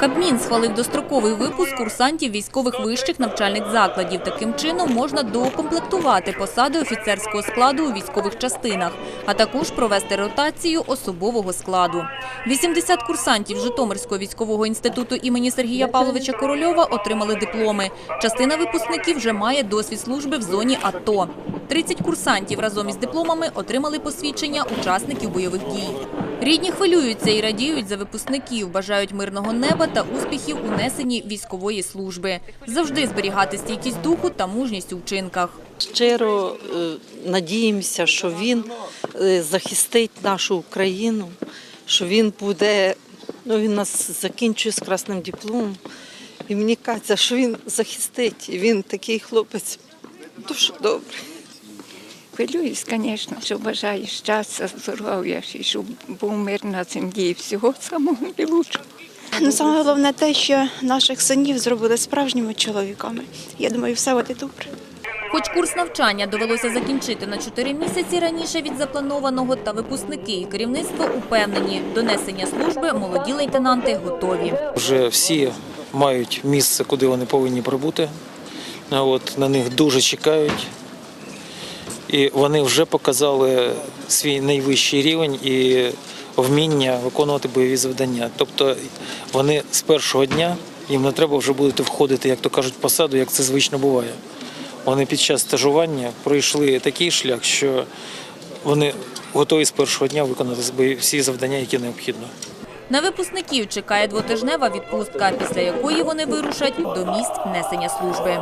Кабмін схвалив достроковий випуск курсантів військових вищих навчальних закладів. Таким чином можна доукомплектувати посади офіцерського складу у військових частинах, а також провести ротацію особового складу. 80 курсантів Житомирського військового інституту імені Сергія Павловича Корольова отримали дипломи. Частина випускників вже має досвід служби в зоні АТО. 30 курсантів разом із дипломами отримали посвідчення учасників бойових дій. Рідні хвилюються і радіють за випускників, бажають мирного неба та успіхів у несенні військової служби. Завжди зберігати стійкість духу та мужність у вчинках. Щиро е, надіємося, що він е, захистить нашу Україну, що він буде, ну він нас закінчує з красним дипломом. І мені кажеться, що він захистить. Він такий хлопець дуже добрий. Хвилююсь, звісно, що бажаю щастя, здоров'я, щоб був мир на землі і всього самого найкращого. Ну, саме головне те, що наших синів зробили справжніми чоловіками. Я думаю, все буде добре. Хоч курс навчання довелося закінчити на 4 місяці раніше від запланованого, та випускники і керівництво упевнені, до несення служби молоді лейтенанти готові. Вже всі мають місце, куди вони повинні прибути. От, на них дуже чекають. І вони вже показали свій найвищий рівень і вміння виконувати бойові завдання. Тобто вони з першого дня їм не треба вже буде входити, як то кажуть, в посаду, як це звично буває. Вони під час стажування пройшли такий шлях, що вони готові з першого дня виконати всі завдання, які необхідно. На випускників чекає двотижнева відпустка, після якої вони вирушать до місць несення служби.